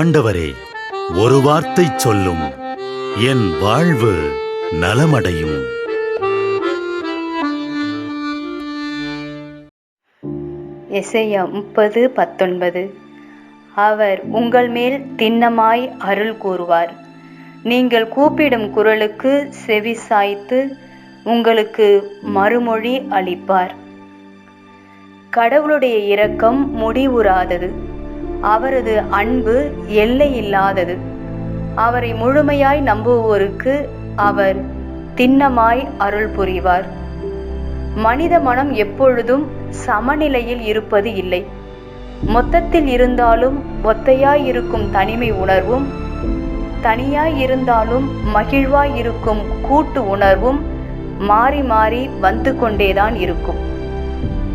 ஆண்டவரே ஒரு வார்த்தை சொல்லும். என் வாழ்வு நலமடையும். எசையா முப்பது பத்தொன்பது. அவர் உங்கள் மேல் திண்ணமாய் அருள் கூறுவார். நீங்கள் கூப்பிடும் குரலுக்கு செவி சாய்த்து உங்களுக்கு மறுமொழி அளிப்பார். கடவுளுடைய இரக்கம் முடிவுறாதது. அவரது அன்பு எல்லையில்லாதது. அவரை முழுமையாய் நம்புவோருக்கு அவர் திண்ணமாய் அருள் புரிவார். மனித மனம் எப்பொழுதும் சமநிலையில் இருப்பது இல்லை. மொத்தத்தில் இருந்தாலும் ஒத்தையாய் இருக்கும் தனிமை உணர்வும் தனியாய் இருந்தாலும் மகிழ்வாய் இருக்கும் கூட்டு உணர்வும் மாறி மாறி வந்து கொண்டேதான் இருக்கும்.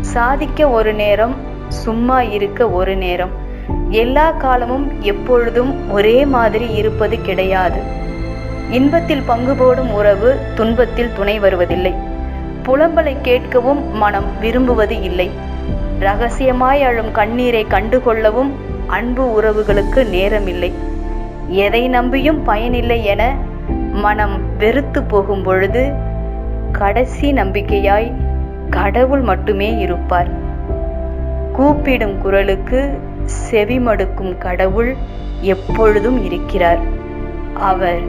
சாதிக்க ஒரு நேரம் சும்மா இருக்க ஒரு நேரம். எல்லா காலமும் எப்பொழுதும் ஒரே மாதிரி இருப்பது கிடையாது. இன்பத்தில் பங்கு போடும் உறவு துன்பத்தில் துணை வருவதில்லை. புலம்பலை கேட்கவும் மனம் விரும்புவது இல்லை. ரகசியமாய் அழும் கண்ணீரை கண்டுகொள்ளவும் அன்பு உறவுகளுக்கு நேரமில்லை. எதை நம்பியும் பயனில்லை என மனம் வெறுத்து போகும் பொழுது கடைசி நம்பிக்கையாய் கடவுள் மட்டுமே இருப்பார். கூப்பிடும் குரலுக்கு செவிமடுக்கும் கடவுள் எப்பொழுதும் இருக்கிறார். அவர்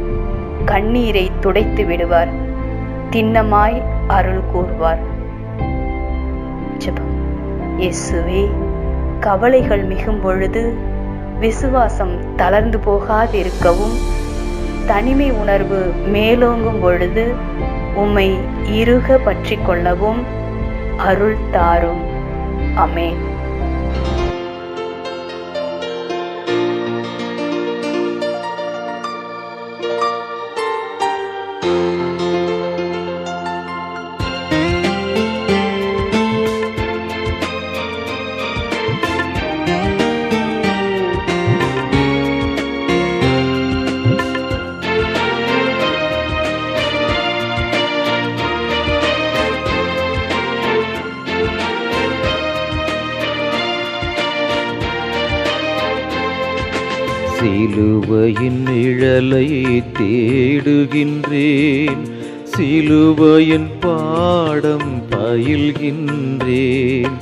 கண்ணீரை துடைத்து விடுவார். திண்ணமாய் அருள் கூறுவார் ஜபம். இயேசுவே கவலைகள் மிகும் பொழுது விசுவாசம் தளர்ந்து போகாதிருக்கவும் தனிமை உணர்வு மேலோங்கும் பொழுது உம்மை இருக பற்றி கொள்ளவும் அருள் தாரும். அமேன். தேடுகின்றேன் சிலுவையின் பாடம் பயில்கின்றேன்.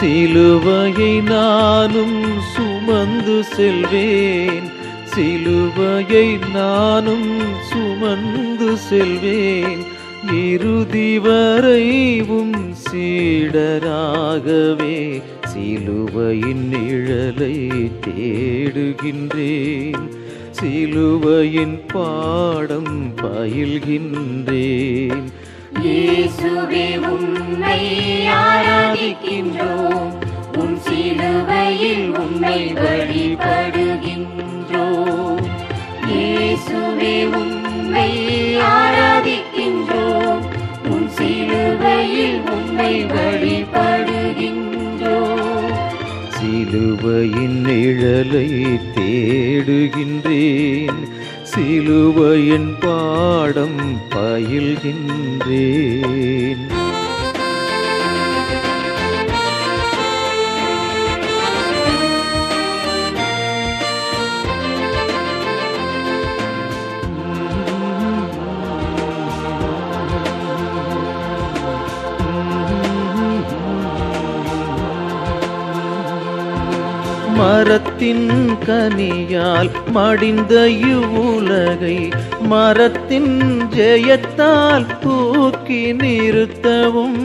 சிலுவையை நானும் சுமந்து செல்வேன். சிலுவையை நானும் சுமந்து செல்வேன். இறுதி வரைவும் சீடராகவே சிலுவையின் நிழலை தேடுகின்றேன். சிலுவையின் பாடம் பயில்கின்றேன். இயேசுவே உம்மை ஆராதிக்கின்றோம். உம் சிலுவையில் உம்மை வழிபடுகின்றோம். இயேசுவே உம்மை ஆராதிக்கின்றோம். உம் சிலுவையில் உம்மை சிலுவையின் நிழலை தேடுகின்றேன். சிலுவையின் பாடம் பயில்கின்றேன். மரத்தின் கனியால் மடிந்த இவ்வுலகை மரத்தின் ஜெயத்தால் தூக்கி நிறுத்தவும்.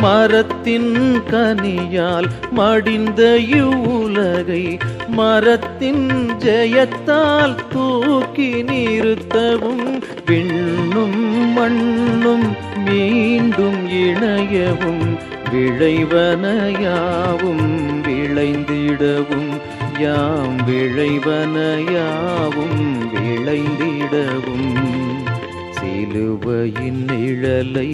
மரத்தின் கனியால் மடிந்த இவ்வுலகை மரத்தின் ஜெயத்தால் தூக்கி நிறுத்தவும். விண்ணும் மண்ணும் மீண்டும் இணையவும் விளைவனையாவும் விளைந்திடவும் யாம் விளைவனையாவும் விளைந்திடவும். சிலுவையின் நிழலை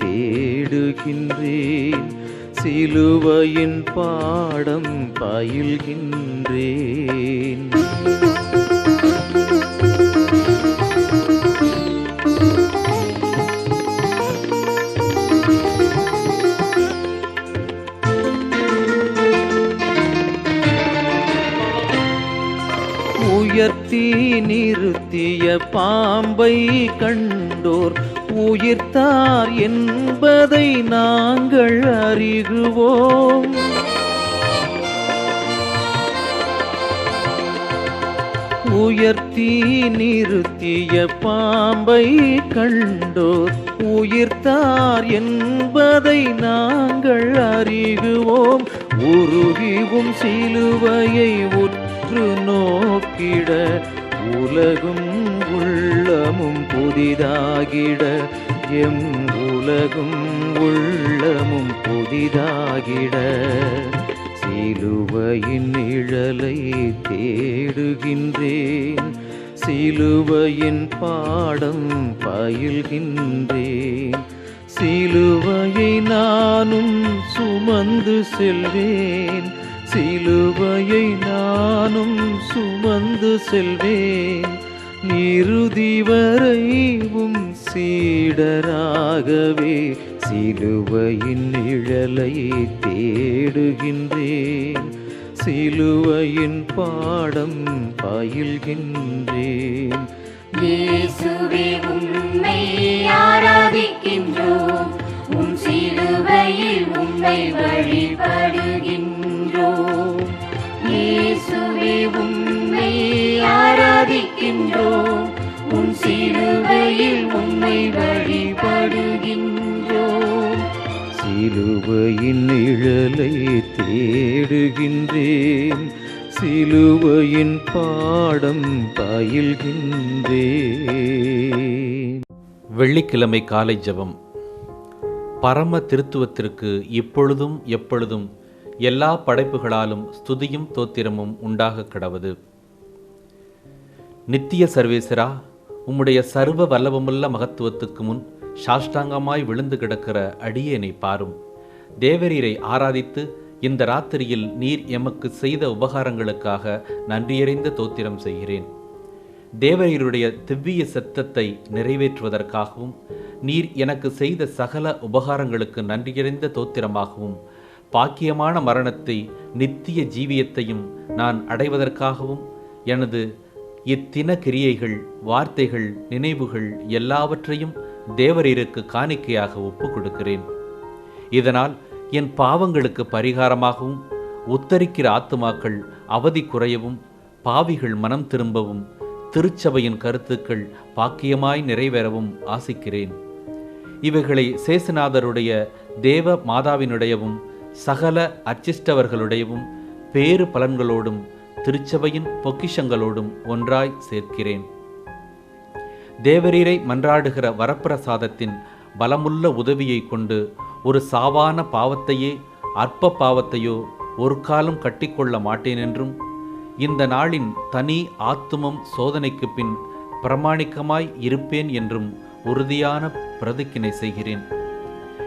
தேடுகின்றேன் சிலுவையின் பாடம் பயில்கின்றேன். பாம்பை கண்டோர் உயிர்த்தார் என்பதை நாங்கள் அறிகுவோம். உயர்த்தி நிறுத்திய பாம்பை கண்டோர் உயிர்த்தார் என்பதை நாங்கள் அறிகுவோம். உருகிவும் சிலுவையை உற்று நோக்கிட உலகும் உள்ளமும் புதிதாகிட எம் உலகும் உள்ளமும் புதிதாகிட சிலுவையின் நிழலை தேடுகின்றேன் சிலுவையின் பாடம் பயில்கின்றேன் சிலுவையை நானும் சுமந்து செல்வேன் சிலுவையை நானும் சுமந்து செல்வேன். இறுதி வரைவும் சீடராகவே சிலுவையின் நிழலை தேடுகின்றேன். சிலுவையின் பாடம் பயில்கின்றேன். இயேசுவே உம்மை ஆராதிக்கின்றோம். உம் சிலுவையில் உம்மை வழிபடி இயேசுவே உம்மை ஆராதிக்கின்றோம். உம் சிலுவையில் உம்மை வழிபடுகின்றோம். சிலுவையின் நிழலை தேடுகின்றேன். சிலுவையின் பாடம் பயில்கின்றேன். வெள்ளிக்கிழமை காலை ஜெபம். பரம திருத்துவத்திற்கு இப்பொழுதும் எப்பொழுதும் எல்லா படைப்புகளாலும் ஸ்துதியும் தோத்திரமும் உண்டாக கிடவது. நித்திய சர்வேசரா உம்முடைய சர்வ வல்லவமுள்ள மகத்துவத்துக்கு முன் சாஷ்டாங்கமாய் விழுந்து கிடக்கிற அடியேனை பாரும். தேவரீரை ஆராதித்து இந்த ராத்திரியில் நீர் எமக்கு செய்த உபகாரங்களுக்காக நன்றியறிந்த தோத்திரம் செய்கிறேன். தேவரீருடைய திவ்விய சத்தத்தை நிறைவேற்றுவதற்காகவும் நீர் எனக்கு செய்த சகல உபகாரங்களுக்கு நன்றியறிந்த தோத்திரமாகவும் பாக்கியமான மரணத்தை நித்திய ஜீவியத்தையும் நான் அடைவதற்காகவும் எனது இத்தின கிரியைகள் வார்த்தைகள் நினைவுகள் எல்லாவற்றையும் தேவரீருக்கு காணிக்கையாக ஒப்புக் கொடுக்கிறேன் இதனால் என் பாவங்களுக்கு பரிகாரமாகவும் உத்தரிக்கிற ஆத்துமாக்கள் அவதி குறையவும் பாவிகள் மனம் திரும்பவும் திருச்சபையின் கருத்துக்கள் பாக்கியமாய் நிறைவேறவும் ஆசிக்கிறேன். இவைகளை சேசுநாதருடைய தேவ மாதாவினுடையவும் சகல அர்ச்சிஷ்டவர்களுடையவும் பேறு பலன்களோடும் திருச்சபையின் பொக்கிஷங்களோடும் ஒன்றாய் சேர்க்கிறேன். தேவரீரை மன்றாடுகிற வரப்பிரசாதத்தின் பலமுள்ள உதவியை கொண்டு ஒரு சாவான பாவத்தையே அற்ப பாவத்தையோ ஒரு காலம் கட்டிக்கொள்ள மாட்டேன் என்றும் இந்த நாளின் தனி ஆத்துமம் சோதனைக்கு பின் பிரமாணிக்கமாய் இருப்பேன் என்றும் உறுதியான பிரதிக்கினை செய்கிறேன்.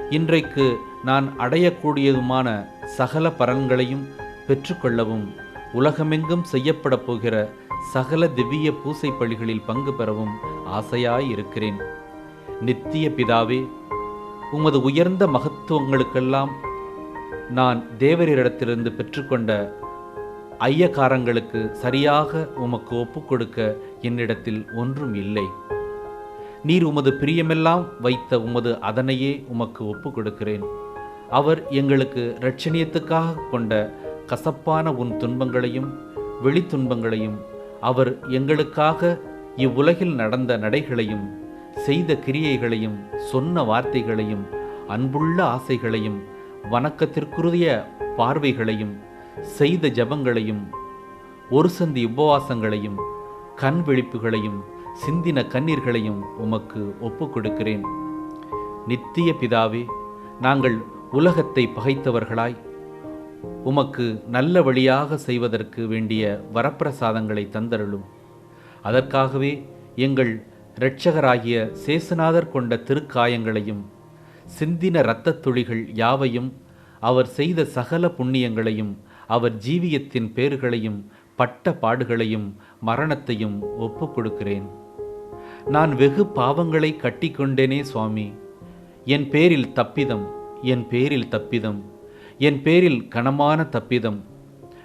இன்றைக்கு நான் அடையக்கூடியதுமான சகல பலன்களையும் பெற்றுக்கொள்ளவும் உலகமெங்கும் செய்யப்பட போகிற சகல திவ்ய பூசை பள்ளிகளில் பங்கு பெறவும் ஆசையாயிருக்கிறேன். நித்திய பிதாவே உமது உயர்ந்த மகத்துவங்களுக்கெல்லாம் நான் தேவரிடத்திலிருந்து பெற்றுக்கொண்ட ஐயக்காரங்களுக்கு சரியாக உமக்கு ஒப்புக் கொடுக்க என்னிடத்தில் ஒன்றும் இல்லை. நீர் உமது பிரியமெல்லாம் வைத்த உமது அதனையே உமக்கு ஒப்புக் கொடுக்கிறேன் அவர் எங்களுக்கு இரட்சணியத்துக்காக கொண்ட கசப்பான உன் துன்பங்களையும் வெளித்துன்பங்களையும் அவர் எங்களுக்காக இவ்வுலகில் நடந்த நடைகளையும் செய்த கிரியைகளையும் சொன்ன வார்த்தைகளையும் அன்புள்ள ஆசைகளையும் வணக்கத்திற்குரிய பார்வைகளையும் செய்த ஜபங்களையும் ஒரு சந்தி உபவாசங்களையும் கண் விழிப்புகளையும் சிந்தின கண்ணீர்களையும் உமக்கு ஒப்புக் கொடுக்கிறேன் நித்திய பிதாவே நாங்கள் உலகத்தை பகைத்தவர்களாய் உமக்கு நல்ல வழியாக செய்வதற்கு வேண்டிய வரப்பிரசாதங்களை தந்தருளும். அதற்காகவே எங்கள் இரட்சகராகிய சேசுநாதர் கொண்ட திருக்காயங்களையும் சிந்தின இரத்தத் துளிகள் யாவையும் அவர் செய்த சகல புண்ணியங்களையும் அவர் ஜீவியத்தின் பேறுகளையும் பட்ட பாடுகளையும் மரணத்தையும் ஒப்புக் கொடுக்கிறேன். நான் வெகு பாவங்களை கட்டிக்கொண்டேனே சுவாமி. என் பேரில் தப்பிதம். என் பேரில் தப்பிதம் என் பேரில் கனமான தப்பிதம்.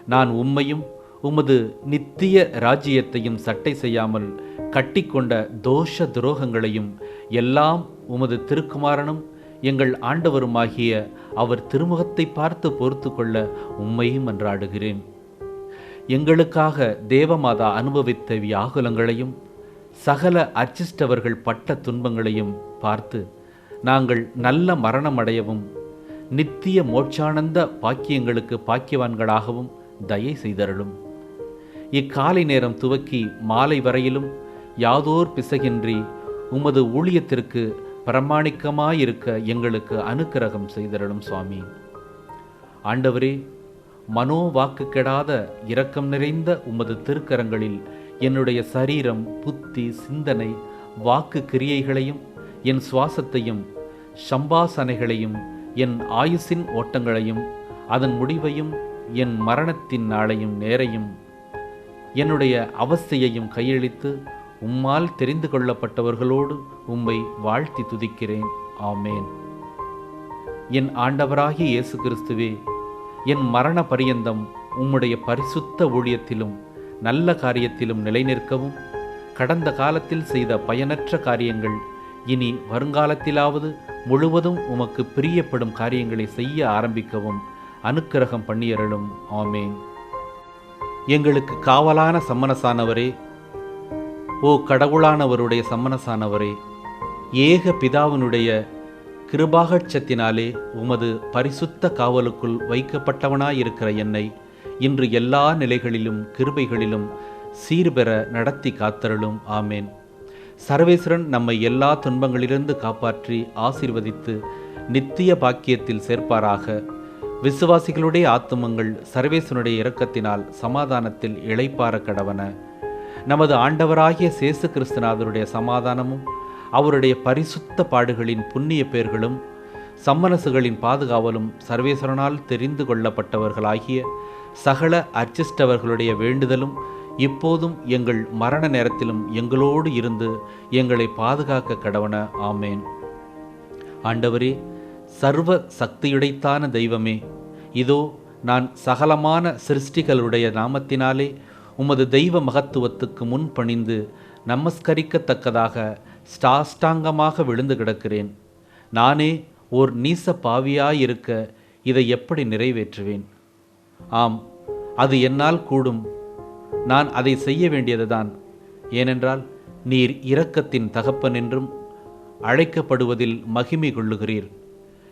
நான் உம்மையும் உமது நித்திய ராஜ்யத்தையும் சட்டை செய்யாமல் கட்டிக்கொண்ட தோஷ துரோகங்களையும் எல்லாம் உமது திருக்குமாரனும் எங்கள் ஆண்டவருமாகிய அவர் திருமுகத்தை பார்த்து பொறுத்து கொள்ள உம்மையும் என்றாடுகிறேன் எங்களுக்காக தேவமாதா அனுபவித்த வியாகுலங்களையும் சகல அர்ச்சிஷ்டவர்கள் பட்ட துன்பங்களையும் பார்த்து நாங்கள் நல்ல மரணம் அடையவும் நித்திய மோட்சானந்த பாக்கியங்களுக்கு பாக்கியவான்களாகவும் தயை செய்தருளும். இக்காலை நேரம் துவக்கி மாலை வரையிலும் யாதோர் பிசகின்றி உமது ஊழியத்திற்கு பிரமாணிக்கமாயிருக்க எங்களுக்கு அனுக்கிரகம் செய்தருளும் சுவாமி. ஆண்டவரே மனோ வாக்கு கெடாத இரக்கம் நிறைந்த உமது திருக்கரங்களில் என்னுடைய சரீரம் புத்தி சிந்தனை வாக்கு கிரியைகளையும் என் சுவாசத்தையும் சம்பாசனைகளையும் என் ஆயுசின் ஓட்டங்களையும் அதன் முடிவையும் என் மரணத்தின் நாளையும் நேரையும் என்னுடைய அவஸ்தையையும் கையளித்து உம்மால் தெரிந்து கொள்ளப்பட்டவர்களோடு உம்மை வாழ்த்தி துதிக்கிறேன். ஆமேன். என் ஆண்டவராகிய இயேசு கிறிஸ்துவே என் மரண பரியந்தம் உம்முடைய பரிசுத்த ஊழியத்திலும் நல்ல காரியத்திலும் நிலைநிற்கவும் கடந்த காலத்தில் செய்த பயனற்ற காரியங்கள் இனி வருங்காலத்திலாவது முழுவதும் உமக்கு பிரியப்படும் காரியங்களை செய்ய ஆரம்பிக்கவும் அனுக்கிரகம் பண்ணியரலும் ஆமேன். எங்களுக்கு காவலான சம்மனசானவரே ஓ கடவுளானவருடைய சம்மனசானவரே ஏக பிதாவினுடைய கிருபாகட்சத்தினாலே உமது பரிசுத்த காவலுக்குள் வைக்கப்பட்டவனாயிருக்கிற என்னை இன்று எல்லா நிலைகளிலும் கிருபைகளிலும் சீர்பெற நடத்தி காத்தருளும். ஆமேன். சர்வேஸ்வரன் நம்மை எல்லா துன்பங்களிலிருந்து காப்பாற்றி ஆசீர்வதித்து நித்திய பாக்கியத்தில் சேர்ப்பாராக. விசுவாசிகளுடைய ஆத்துமங்கள் சர்வேசனுடைய இரக்கத்தினால் சமாதானத்தில் இளைப்பார கடவன. நமது ஆண்டவராகிய சேசு கிறிஸ்துநாதருடைய சமாதானமும் அவருடைய பரிசுத்த பாடுகளின் புண்ணிய பேர்களும் சம்மனசுகளின் பாதுகாவலும் சர்வேஸ்வரனால் தெரிந்து கொள்ளப்பட்டவர்களாகிய சகல அர்ச்சிஷ்டவர்களுடைய வேண்டுதலும் இப்போதும் எங்கள் மரண நேரத்திலும் எங்களோடு இருந்து எங்களை பாதுகாக்க கடவன ஆமேன். ஆண்டவரே சர்வ சக்தியுடைத்தான தெய்வமே இதோ நான் சகலமான சிருஷ்டிகளுடைய நாமத்தினாலே உமது தெய்வ மகத்துவத்துக்கு முன் பணிந்து நமஸ்கரிக்கத்தக்கதாக ஸ்டாஷ்டாங்கமாக விழுந்து கிடக்கிறேன். நானே ஓர் நீச பாவியாயிருக்க இதை எப்படி நிறைவேற்றுவேன்? ஆம் அது என்னால் கூடும். நான் அதை செய்ய வேண்டியதுதான். ஏனென்றால் நீர் இரக்கத்தின் தகப்பன் என்றும் அழைக்கப்படுவதில் மகிமை கொள்ளுகிறீர்.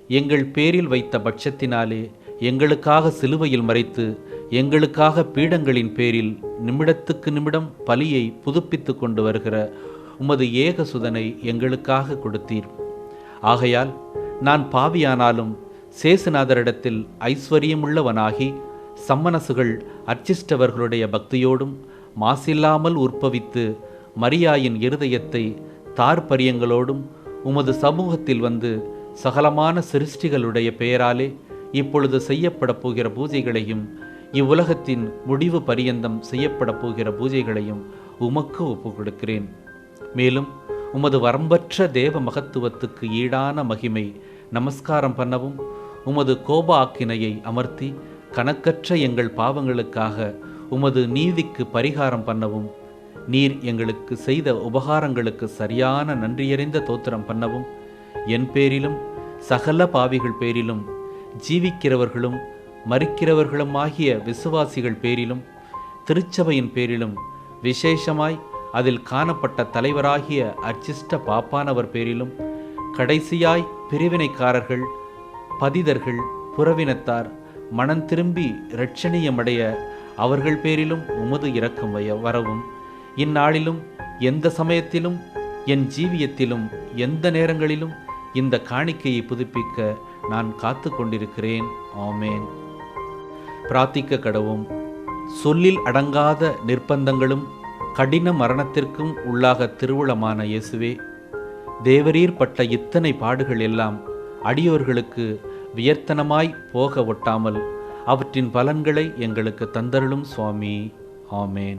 எங்கள் பேரில் வைத்த பட்சத்தினாலே எங்களுக்காக சிலுவையில் மறைத்து எங்களுக்காக பீடங்களின் பேரில் நிமிடத்துக்கு நிமிடம் பலியை புதுப்பித்து கொண்டு வருகிற உமது ஏக சுதனை எங்களுக்காக கொடுத்தீர். ஆகையால் நான் பாவியானாலும் சேசுநாதரிடத்தில் ஐஸ்வர்யமுள்ளவனாகி சம்மனசுகள் அர்ச்சிஷ்டவர்களுடைய பக்தியோடும் மாசில்லாமல் உற்பவித்து மரியாயின் இருதயத்தை தார்பரியங்களோடும் உமது சமூகத்தில் வந்து சகலமான சிருஷ்டிகளுடைய பெயராலே இப்பொழுது செய்யப்பட போகிற பூஜைகளையும் இவ்வுலகத்தின் முடிவு பரியந்தம் செய்யப்பட போகிற பூஜைகளையும் உமக்கு ஒப்பு கொடுக்கிறேன் மேலும் உமது வரம்பற்ற தேவ மகத்துவத்துக்கு ஈடான மகிமை நமஸ்காரம் பண்ணவும் உமது கோப ஆக்கினையை அமர்த்தி கணக்கற்ற எங்கள் பாவங்களுக்காக உமது நீதிக்கு பரிகாரம் பண்ணவும் நீர் எங்களுக்கு செய்த உபகாரங்களுக்கு சரியான நன்றியறிந்த தோத்திரம் பண்ணவும் என் பேரிலும் சகல பாவிகள் பேரிலும் ஜீவிக்கிறவர்களும் மறிக்கிறவர்களும் ஆகிய விசுவாசிகள் பேரிலும் திருச்சபையின் பேரிலும் விசேஷமாய் அதில் காணப்பட்ட தலைவராகிய அர்ச்சிஷ்ட பாப்பானவர் பேரிலும் கடைசியாய் பிரிவினைக்காரர்கள் பதிதர்கள் புறவினத்தார் மனம் திரும்பி இரட்சணியமடைய அவர்கள் பேரிலும் உமது இரக்கம் வய வரவும். இந்நாளிலும் எந்த சமயத்திலும் என் ஜீவியத்திலும் எந்த நேரங்களிலும் இந்த காணிக்கையை புதுப்பிக்க நான் காத்து கொண்டிருக்கிறேன். ஆமேன். பிரார்த்திக்க கடவும் சொல்லில் அடங்காத நிர்பந்தங்களும் கடின மரணத்திற்கும் உள்ளாக திருவுளமான இயேசுவே தேவரீர் பட்ட இத்தனை பாடுகள் எல்லாம் அடியோர்களுக்கு வியர்த்தனமாய் போக ஒட்டாமல் அவற்றின் பலன்களை எங்களுக்கு தந்தருளும் சுவாமி. ஆமேன்.